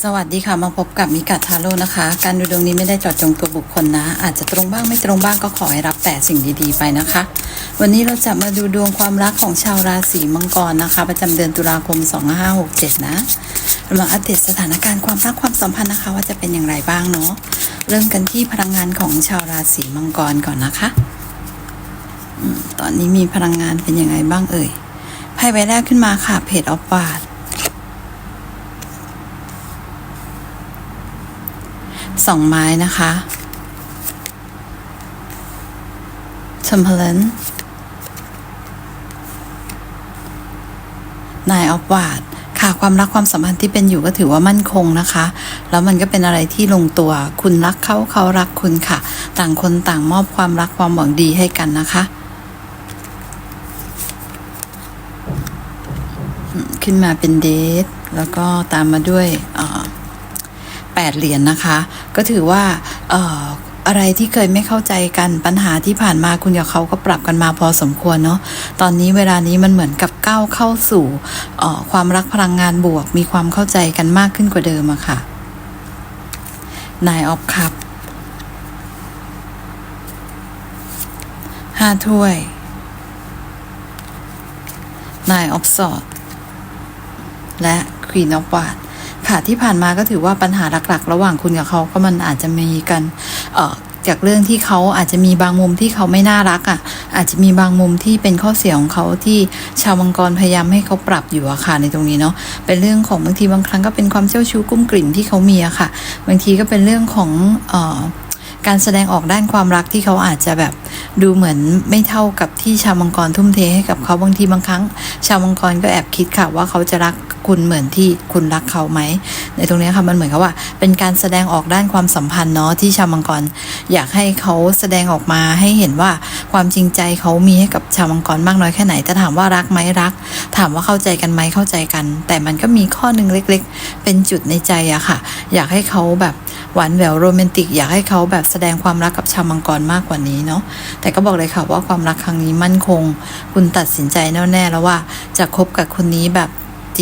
สวัสดีค่ะมาพบกับมิกาทาโร่นะคะ การดูดวงนี้ไม่ได้จอดจงตัวบุคคลนะ อาจจะตรงบ้างไม่ตรงบ้างก็ขอให้รับแต่สิ่งดีๆไปนะคะ วันนี้เราจะมาดูดวงความรักของชาวราศีมังกรนะคะ ประจำเดือนตุลาคม 2567 นะเรามาอัปเดตสถานการณ์ความรักความสัมพันธ์นะคะ ว่าจะเป็นอย่างไรบ้างเนาะเริ่มกันที่พลังงานของชาวราศีมังกรก่อนนะคะตอนนี้มีพลังงานเป็นยังไงบ้างเอ่ยไพ่ใบแรกขึ้นมาค่ะเพจออฟวาด สองไม้นะคะเทมเพลนนายออฟวาดค่ะความรักความสัมพันธ์ที่เป็นอยู่ก็ถือว่ามั่นคงนะคะ แล้วมันก็เป็นอะไรที่ลงตัว คุณรักเขาเขารักคุณค่ะ ต่างคนต่างมอบความรักความหวังดีให้กันนะคะ ขึ้นมาเป็นเดทแล้วก็ตามมาด้วย เอ่อแปดเหรียญนนะคะ ก็ถือว่าเอ่ออะไรที่เคยไม่เข้าใจกันปัญหาที่ผ่านมาคุณกับเขาก็ปรับกันมาพอสมควรเนาะตอนนี้เวลานี้มันเหมือนกับก้าวเข้าสู่เอ่อความรักพลังงานบวก มีความเข้าใจกันมากขึ้นกว่าเดิมอะค่ะนายออฟคัพห้าถ้วยนายออฟสอดและควีนออฟวาด ค่ะที่ผ่านมาก็ถือว่าปัญหาหลักๆ ระหว่างคุณกับเขาก็มันอาจจะมีกันเอ่อจากเรื่องที่เขาอาจจะมีบางมุมที่เขาไม่น่ารักอะ่ะ อาจจะมีบางมุมที่เป็นข้อเสียของเขาที่ชาวมังกรพยายามให้เขาปรับอยู่อะค่ะในตรงนี้เนาะเป็นเรื่องของบางทีบางครั้งก็เป็นความเจ้าชู้กุ้มกลิ่มที่เขามีอะค่ะ บางทีก็เป็นเรื่องของเอ่อการแสดงออกด้านความรักที่เขาอาจจะแบบดูเหมือนไม่เท่ากับที่ชาวมังกรทุ่มเทให้กับเขาบางทีบางครั้ง ชาวมังกรก็แอบคิดค่ะว่าเขาจะรัก คุณเหมือนที่คุณรักเขาไหม ในตรงนี้ค่ะมันเหมือนกับว่า เป็นการแสดงออกด้านความสัมพันธ์เนาะที่ชาวมังกรอยากให้เขาแสดงออกมาให้เห็นว่าความจริงใจเขามีให้กับชาวมังกรมากน้อยแค่ไหนแต่ถามว่ารักไหมรัก ถามว่าเข้าใจกันไหมเข้าใจกัน แต่มันก็มีข้อหนึ่งเล็ก ๆ เป็นจุดในใจอะค่ะ อยากให้เขาแบบหวานแหววโรแมนติก อยากให้เขาแบบแสดงความรักกับชาวมังกรมากกว่านี้เนาะแต่ก็บอกเลยค่ะว่าความรักครั้งนี้มั่นคง คุณตัดสินใจแน่วแน่แล้วว่าจะคบกับคนนี้แบบ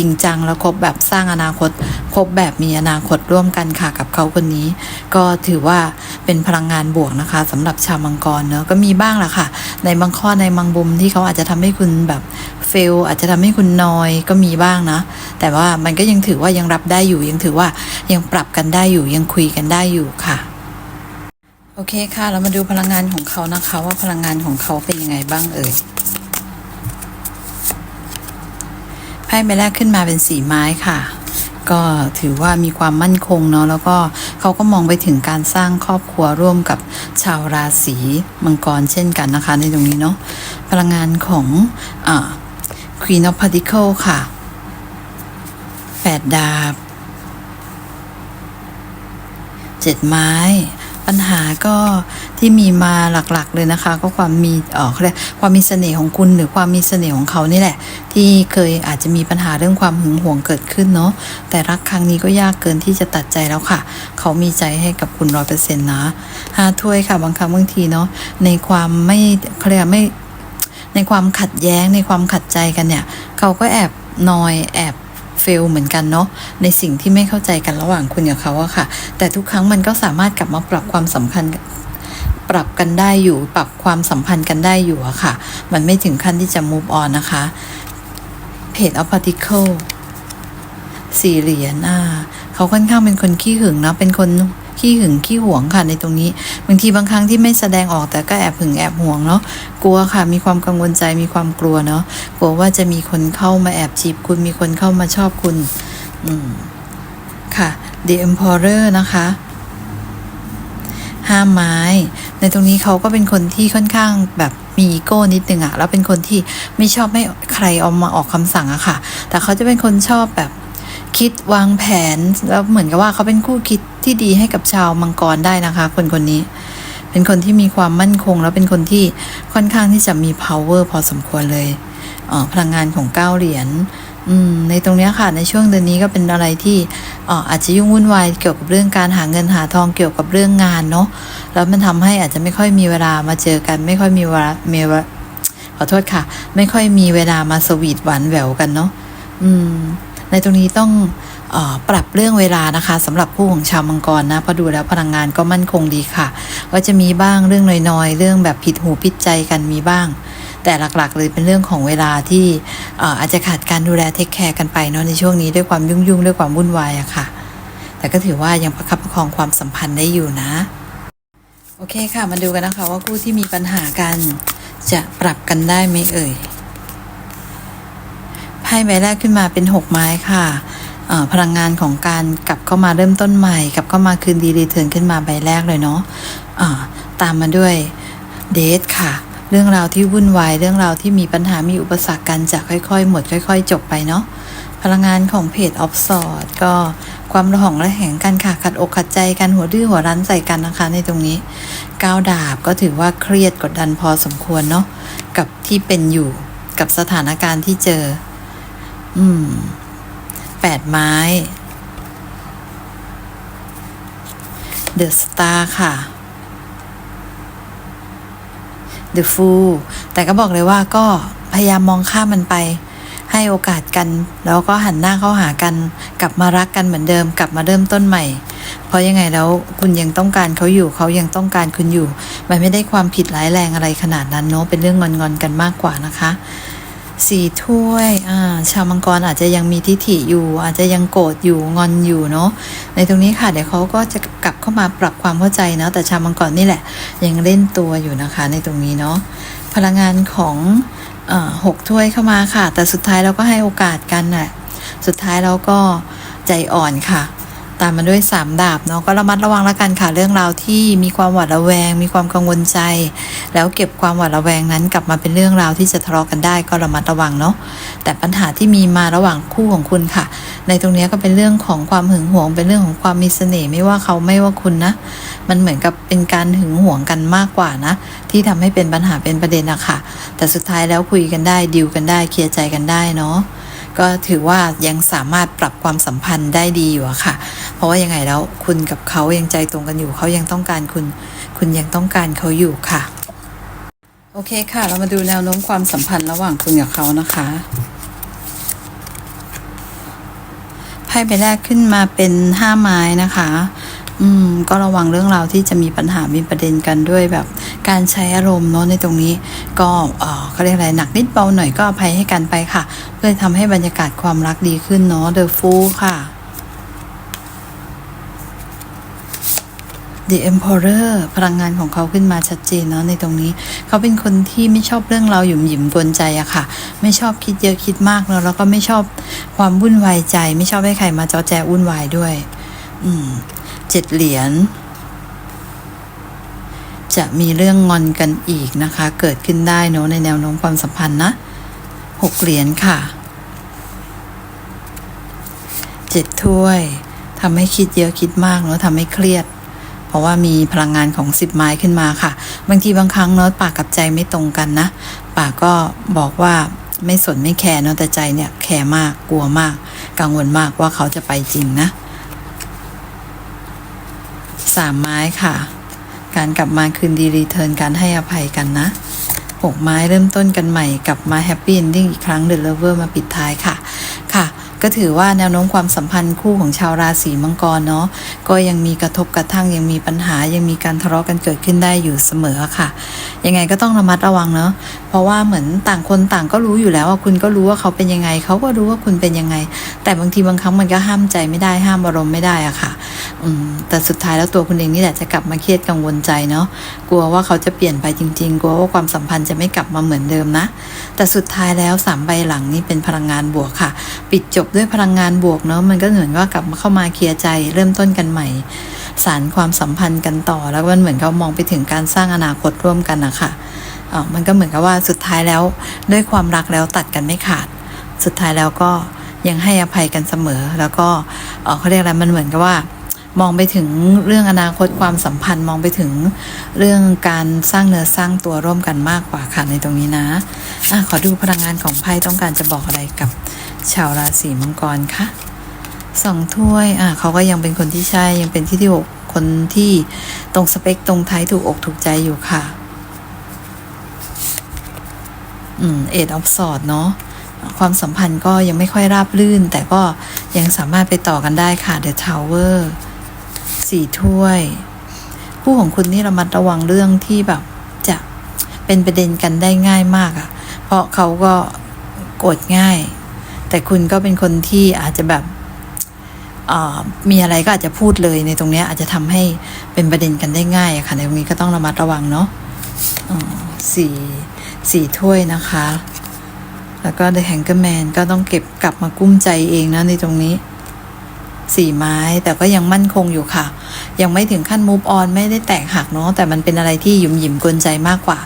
ริงจัง แล้วคบแบบสร้างอนาคต คบแบบมีอนาคตร่วมกันค่ะกับเขาคนนี้ ก็ถือว่าเป็นพลังงานบวกนะคะสำหรับชาวมังกรเนอะก็มีบ้างแหละค่ะ ในบางข้อในบางบุมที่เขาอาจจะทำให้คุณแบบเฟลอาจจะทำให้คุณนอยก็มีบ้างนะ แต่ว่ามันก็ยังถือว่ายังรับได้อยู่ ยังถือว่ายังปรับกันได้อยู่ยังคุยกันได้อยู่ค่ะโอเคค่ะ เรามาดูพลังงานของเขานะคะ ว่าพลังงานของเขาเป็นยังไงบ้างเอ่ยไพ่ใบแรกขึ้นมาเป็นสีไม้ค่ะ ก็ถือว่ามีความมั่นคงเนาะแล้วก็เขาก็มองไปถึงการสร้างครอบครัวร่วมกับชาวราศีมังกรเช่นกันนะคะ ในตรงนี้เนาะพลังงานของอ Queen of Pentacles ค่ะแปดดาบเจ็ดไม้ ปัญหาก็ที่มีมาหลักๆเลยนะคะ ก็ความมีเออเขาเรียกความมีเสน่ห์ของคุณหรือความมีเสน่ห์ของเขานี่แหละ ที่เคยอาจจะมีปัญหาเรื่องความหึงหวงเกิดขึ้นเนาะแต่รักครั้งนี้ก็ยากเกินที่จะตัดใจแล้วค่ะ เขามีใจให้กับคุณร้อยเปอร์เซ็นต์นะห้าถ้วยค่ะบางครั้งบางทีเนาะในความไม่เขาเรียกไม่ในความขัดแย้งในความขัดใจกันเนี่ย เขาก็แอบนอยแอบ เฟลเหมือนกันเนาะในสิ่งที่ไม่เข้าใจกันระหว่างคุณกับเขาอะค่ะ แต่ทุกครั้งมันก็สามารถกลับมาปรับความสัมพันธ์ปรับกันได้อยู่ปรับความสัมพันธ์กันได้อยู่อะค่ะ มันไม่ถึงขั้นที่จะ move on นะคะเพจ of particle สี่เหรียญอ่าเขาค่อนข้างเป็นคนขี้หึงเนาะเป็นคน ขี้หึงขี้หวงค่ะในตรงนี้ บางทีบางครั้งที่ไม่แสดงออกแต่ก็แอบหึงแอบหวงเนาะกลัวค่ะ มีความกังวลใจมีความกลัวเนาะกลัวว่าจะมีคนเข้ามาแอบจีบคุณมีคนเข้ามาชอบคุณอืมค่ะ The Emperor นะคะห้าไม้ ในตรงนี้เขาก็เป็นคนที่ค่อนข้างแบบมีอีโก้นิดนึงอะแล้วเป็นคนที่ไม่ชอบให้ใครเอามาออกคำสั่งอะค่ะ แต่เขาจะเป็นคนชอบแบบ คิดวางแผนแล้วเหมือนกับว่าเขาเป็นคู่คิดที่ดีให้กับชาวมังกรได้นะคะ คนคนนี้ เป็นคนที่มีความมั่นคง แล้วเป็นคนที่ค่อนข้างที่จะมี power พอสมควรเลยเอ่อพลังงานของเก้าเหรียญในตรงนี้ค่ะในช่วงเดือนนี้ก็เป็นอะไรที่ออาจจะยุ่งวุ่นวายเกี่ยวกับเรื่องการหาเงินหาทองเกี่ยวกับเรื่องงานเนาะแล้วมันทำให้อาจจะไม่ค่อยมีเวลามาเจอกัน ไม่ค่อยมีเวลามีเวลาขอโทษค่ะ ไม่ค่อยมีเวลามาสวีทหวานแหววกันเนาะอืม ในตรงนี้ต้องออปรับเรื่องเวลานะคะสำหรับผู้ของชาวมังกรนะเพอดูแล้วพลังงานก็มั่นคงดีค่ะ ก็จะมีบ้างเรื่องน้อยๆ เรื่องแบบผิดหูผิดใจกันมีบ้าง แต่หลักๆ เลยเป็นเรื่องของเวลาที่อาจจะขาดการดูแลเทคแคร์กันไปเนาะในช่วงนี้ด้วยความยุ่งๆด้วยความวุ่นวายอะค่ะ แต่ก็ถือว่ายังประคับประคองความสัมพันธ์ได้อยู่นะ โอเคค่ะมาดูกันนะคะว่าคู่ที่มีปัญหากันจะปรับกันได้ไหมเอ่ย ไพ่ใบแรกขึ้นมาเป็นหกไม้ค่ะพลังงานของการกลับเข้ามาเริ่มต้นใหม่กลับเข้ามาคืนดีรีเทิร์นขึ้นมาใบแรกเลยเนาะะตามมาด้วยเดทค่ะ เรื่องราวที่วุ่นวายเรื่องราวที่มีปัญหามีอุปสรรคกันจะค่อยๆ หมดค่อย ๆ จบไปเนาะพลังงานของเพจออฟสอดก็ความระหองระแหงกันค่ะ ขัดอกขัดใจกันหัวดื้อหัวรั้นใส่กันนะคะ ในตรงนี้ก้าวดาบก็ถือว่าเครียดกดดันพอสมควรเนาะกับที่เป็นอยู่กับสถานการณ์ที่เจอ อืมแปดไม้ เดอะสตาร์ค่ะ The Fool แต่ก็บอกเลยว่าก็พยายามมองข้ามมันไป ให้โอกาสกัน แล้วก็หันหน้าเข้าหากัน กลับมารักกันเหมือนเดิม กลับมาเริ่มต้นใหม่ เพราะยังไงแล้วคุณยังต้องการเขาอยู่เขายังต้องการคุณอยู่ มันไม่ได้ความผิดร้ายแรงอะไรขนาดนั้นเนาะเป็นเรื่องงอนๆกันมากกว่านะคะ สี่ถ้วยอ่าชาวมังกรอาจจะยังมีทิฐิอยู่ อาจจะยังโกรธอยู่งอนอยู่เนาะในตรงนี้ค่ะเดี๋ยวเขาก็จะกลับเข้ามาปรับความเข้าใจเนาะแต่ชาวมังกรนี่แหละ ยังเล่นตัวอยู่นะคะ ในตรงนี้เนาะพลังงานของหกถ้วยเข้ามาค่ะ แต่สุดท้ายเราก็ให้โอกาสกันน่ะสุดท้ายเราก็ใจอ่อนค่ะ ตามมาด้วยสามดาบเนาะก็ระมัดระวังแล้วกันค่ะเรื่องราวที่มีความหวาดระแวง มีความกังวลใจ แล้วเก็บความหวาดระแวงนั้นกลับมาเป็นเรื่องราวที่จะทะเลาะกันได้ก็ระมัดระวังเนาะแต่ปัญหาที่มีมาระหว่างคู่ของคุณค่ะ ในตรงนี้ก็เป็นเรื่องของความหึงหวง เป็นเรื่องของความมีเสน่ห์ไม่ว่าเขาไม่ว่าคุณนะ มันเหมือนกับเป็นการหึงหวงกันมากกว่านะ ที่ทำให้เป็นปัญหาเป็นประเด็นอะค่ะ แต่สุดท้ายแล้วคุยกันได้ดิวกันได้เคลียร์ใจกันได้เนาะก็ถือว่ายังสามารถปรับความสัมพันธ์ได้ดีอยู่อะค่ะ ราะว่ายังไงแล้วคุณกับเขายังใจตรงกันอยู่เขายังต้องการคุณ คุณยังต้องการเขาอยู่ค่ะ โอเคค่ะ เรามาดูแนวโน้มความสัมพันธ์ระหว่างคุณกับเขานะคะไพ่ใบแรกขึ้นมาเป็นห้าไม้นะคะ อืม ก็ระวังเรื่องราวที่จะมีปัญหา มีประเด็นกันด้วยแบบ การใช้อารมณ์เนาะในตรงนี้ ก็เออเขาเรียกอะไรหนักนิดเบาหน่อยก็อภัยให้กันไปค่ะ เพื่อทำให้บรรยากาศความรักดีขึ้นเนาะ The Fool ค่ะ The Emperor พลังงานของเขาขึ้นมาชัดเจนเนาะในตรงนี้ เขาเป็นคนที่ไม่ชอบเรื่องเราหยุ่มหยิมกวนใจอะค่ะ ไม่ชอบคิดเยอะคิดมากเนาะแล้วก็ไม่ชอบความวุ่นวายใจ ไม่ชอบให้ใครมาจอแจวุ่นวายด้วย อืมเจ็ดเหรียญจะมีเรื่องงอนกันอีกนะคะ เกิดขึ้นได้เนาะในแนวโน้มความสัมพันธ์นะหกเหรียญค่ะเจ็ดถ้วยทำให้คิดเยอะคิดมากเนาะทำให้เครียด เพราะว่ามีพลังงานของสิบไม้ขึ้นมาค่ะ บางทีบางครั้งเนาะปากกับใจไม่ตรงกันนะ ปากก็บอกว่าไม่สนไม่แคร์เนาะแต่ใจเนี่ยแคร์มากกลัวมาก กังวลมากว่าเขาจะไปจริงนะสามไม้ค่ะ การกลับมาคืนดีรีเทิร์นการให้อภัยกันนะหกไม้เริ่มต้นกันใหม่กลับมาแฮปปี้เอนดิ้งอีกครั้งเด e เลเวอร์มาปิดท้ายค่ะ ก็ถือว่าแนวโน้มความสัมพันธ์คู่ของชาวราศีมังกรเนาะก็ยังมีกระทบกระทั่งยังมีปัญหายังมีการทะเลาะกันเกิดขึ้นได้อยู่เสมอค่ะ ยังไงก็ต้องระมัดระวังเนาะเพราะว่าเหมือนต่างคนต่างก็รู้อยู่แล้วว่าคุณก็รู้ว่าเขาเป็นยังไง เขาก็รู้ว่าคุณเป็นยังไง แต่บางทีบางครั้งมันก็ห้ามใจไม่ได้ห้ามอารมณ์ไม่ได้อะค่ะ แต่สุดท้ายแล้วตัวคุณเองนี่แหละจะกลับมาเครียดกังวลใจเนาะกลัวว่าเขาจะเปลี่ยนไปจริง ๆ กลัวว่าความสัมพันธ์จะไม่กลับมาเหมือนเดิมนะ แต่สุดท้ายแล้วสามใบหลังนี่เป็นพลังงานบวกค่ะ ปิดจบด้วยพลังงานบวกเนาะมันก็เหมือนว่ากลับมาเข้ามาเคลียร์ใจ เริ่มต้นกันใหม่ สารความสัมพันธ์กันต่อ แล้วมันเหมือนเขามองไปถึงการสร้างอนาคตร่วมกันนะคะอ๋อมันก็เหมือนกับว่าสุดท้ายแล้วด้วยความรักแล้วตัดกันไม่ขาด สุดท้ายแล้วก็ยังให้อภัยกันเสมอ แล้วก็เออเขาเรียกอะไรมันเหมือนกับว่า มองไปถึงเรื่องอนาคตความสัมพันธ์มองไปถึงเรื่องการสร้างเนื้อสร้างตัวร่วมกันมากกว่าค่ะในตรงนี้นะอะขอดูพลังงานของไพ่ต้องการจะบอกอะไรกับชาวราศีมังกรคะสองถ้วยอะเขาก็ยังเป็นคนที่ใช่ยังเป็นที่ที่หกคนที่ตรงสเปคตรงไทยถูกอกถูกใจอยู่ค่ะอืมเอ็ดออฟสอดเนาะความสัมพันธ์ก็ยังไม่ค่อยราบรื่น แต่ก็ยังสามารถไปต่อกันได้ค่ะ The Tower สี่ถ้วย คู่ของคุณนี่ระมัดระวังเรื่องที่แบบจะเป็นประเด็นกันได้ง่ายมากอะ่ะ เพราะเขาก็โกรธง่าย แต่คุณก็เป็นคนที่อาจจะแบบมีอะไรก็อาจจะพูดเลยในตรงเนี้ยอาจจะทำให้เป็นประเด็นกันได้ง่ายอะค่ะในตรงนี้ก็ต้องระมัดระวังเนาะสี่สี่ถ้วยนะคะ แล้วก็ The Hanger Man ก็ต้องเก็บกลับมากุ้มใจเองนะในตรงนี้ สี่ไม้ แต่ก็ยังมั่นคงอยู่ค่ะ ยังไม่ถึงขั้น move on ไม่ได้แตกหักเนาะแต่มันเป็นอะไรที่หยุมหยิมกวนใจมากกว่า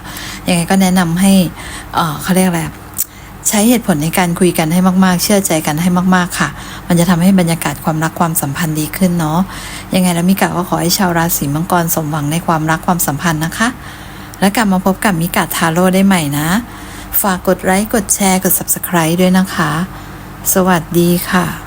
ยังไงก็แนะนำให้เอ่อเขาเรียกอะไรใช้เหตุผลในการคุยกันให้มากๆ เชื่อใจกันให้มากๆค่ะ มันจะทำให้บรรยากาศความรักความสัมพันธ์ดีขึ้นเนาะยังไงแล้วมิกะก็ขอให้ชาวราศีมังกรสมหวังในความรักความสัมพันธ์นะคะ แล้วกลับมาพบกับมิกะทาโร่ได้ใหม่นะ ฝากกดไลค์กดแชร์กด subscribe ด้วยนะคะ สวัสดีค่ะ